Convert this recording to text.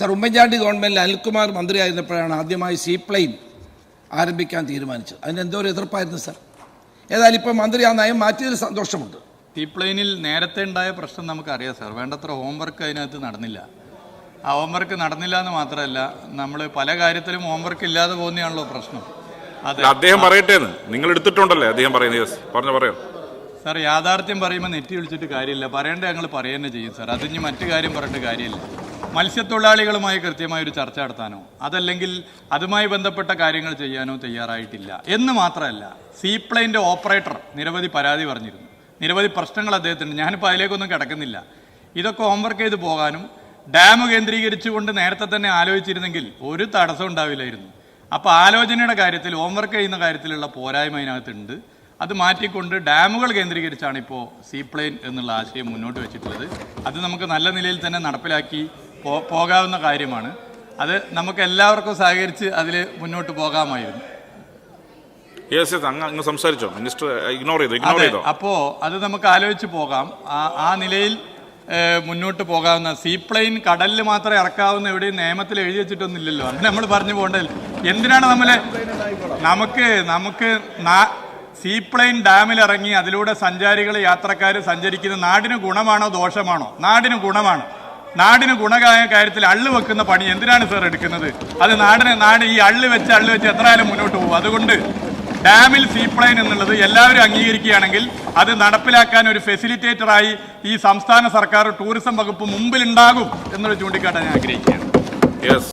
Sir Oommen Chandy ഗവൺമെന്റിൽ അനിൽകുമാർ മന്ത്രിയായിരുന്നപ്പോഴാണ് ആദ്യമായി seaplane ആരംഭിക്കാൻ തീരുമാനിച്ചത്. അതിന് എന്തോ ഒരു എതിർപ്പായിരുന്നു സർ. ഏതായാലും ഇപ്പോൾ മന്ത്രി ആ നയം മാറ്റിയതിൽ സന്തോഷമുണ്ട്. സീപ്ലെയിനിൽ നേരത്തെ ഉണ്ടായ പ്രശ്നം നമുക്കറിയാം സാർ. വേണ്ടത്ര ഹോംവർക്ക് അതിനകത്ത് നടന്നില്ല. ആ ഹോംവർക്ക് നടന്നില്ല എന്ന് മാത്രമല്ല നമ്മൾ പല കാര്യത്തിലും ഹോംവർക്ക് ഇല്ലാതെ പോകുന്നതാണല്ലോ പ്രശ്നം. അതെ. അദ്ദേഹം പറയട്ടെ നിങ്ങൾ എടുത്തിട്ടുണ്ടല്ലേ അദ്ദേഹം പറയുന്നത് പറഞ്ഞു പറയോ? സാർ യാഥാർത്ഥ്യം പറയുമ്പോൾ നെറ്റി വിളിച്ചിട്ട് കാര്യമില്ല. പറയേണ്ട ഞങ്ങൾ പറയുക തന്നെ ചെയ്യും സാർ. അതിന് മറ്റു കാര്യം പറഞ്ഞിട്ട് കാര്യമില്ല. മത്സ്യത്തൊഴിലാളികളുമായി കൃത്യമായ ഒരു ചർച്ച നടത്താനോ അതല്ലെങ്കിൽ അതുമായി ബന്ധപ്പെട്ട കാര്യങ്ങൾ ചെയ്യാനോ തയ്യാറായിട്ടില്ല. എന്ന് മാത്രമല്ല സീപ്ലെയിന്റെ ഓപ്പറേറ്റർ നിരവധി പരാതി പറഞ്ഞിരുന്നു. നിരവധി പ്രശ്നങ്ങൾ അദ്ദേഹത്തിന് ഞാനിപ്പോൾ അതിലേക്കൊന്നും കിടക്കുന്നില്ല. ഇതൊക്കെ ഹോംവർക്ക് ചെയ്ത് പോകാനും ഡാം കേന്ദ്രീകരിച്ചുകൊണ്ട് നേരത്തെ തന്നെ ആലോചിച്ചിരുന്നെങ്കിൽ ഒരു തടസ്സം ഉണ്ടാവില്ലായിരുന്നു. അപ്പോൾ ആലോചനയുടെ കാര്യത്തിൽ ഹോംവർക്ക് ചെയ്യുന്ന കാര്യത്തിലുള്ള പോരായ്മ അതിനകത്തുണ്ട്. അത് മാറ്റിക്കൊണ്ട് ഡാമുകൾ കേന്ദ്രീകരിച്ചാണ് ഇപ്പോൾ സീപ്ലെയിൻ എന്നുള്ള ആശയം മുന്നോട്ട് വെച്ചിട്ടുള്ളത്. അത് നമുക്ക് നല്ല നിലയിൽ തന്നെ നടപ്പിലാക്കി പോകാവുന്ന കാര്യമാണ്. അത് നമുക്ക് എല്ലാവർക്കും സഹകരിച്ച് അതിൽ മുന്നോട്ട് പോകാമായിരുന്നു. യെസ് യെസ് അങ്ങ് അങ്ങ് സംസാരിച്ചോ. മിനിസ്റ്റർ ഇഗ്നോർ ചെയ്തു ഇഗ്നോർ അതെ ചെയ്തോ. അപ്പോൾ അത് നമുക്ക് ആലോചിച്ച് പോകാം. ആ നിലയിൽ മുന്നോട്ട് പോകാവുന്ന സീപ്ലെയിൻ കടലിൽ മാത്രമേ ഇറക്കാവുന്ന എവിടെയും നിയമത്തിൽ എഴുതി വെച്ചിട്ടൊന്നുമില്ലല്ലോ. അത് നമ്മൾ പറഞ്ഞു പോകേണ്ടത് എന്തിനാണ് നമ്മളെ നമുക്ക് നമുക്ക് സീ സീപ്ലെയിൻ ഡാമിൽ ഇറങ്ങി അതിലൂടെ സഞ്ചാരികൾ യാത്രക്കാർ സഞ്ചരിക്കുന്ന നാടിന് ഗുണമാണോ ദോഷമാണോ? നാടിന് ഗുണമാണ്? നാടിന് ഗുണകായ കാര്യത്തിൽ അള്ളു വെക്കുന്ന പണി എന്തിനാണ് സാർ എടുക്കുന്നത്? അത് നാടിനെ നാട് ഈ അള്ളു വെച്ച് അള്ളു വെച്ച് എത്രയാലും മുന്നോട്ട് പോകും? അതുകൊണ്ട് ഡാമിൽ സീപ്ലൈൻ എന്നുള്ളത് എല്ലാവരും അംഗീകരിക്കുകയാണെങ്കിൽ അത് നടപ്പിലാക്കാൻ ഒരു ഫെസിലിറ്റേറ്ററായി ഈ സംസ്ഥാന സർക്കാർ ടൂറിസം വകുപ്പ് മുമ്പിലുണ്ടാകും എന്നൊരു ചൂണ്ടിക്കാട്ടാൻ ഞാൻ ആഗ്രഹിക്കുകയാണ്.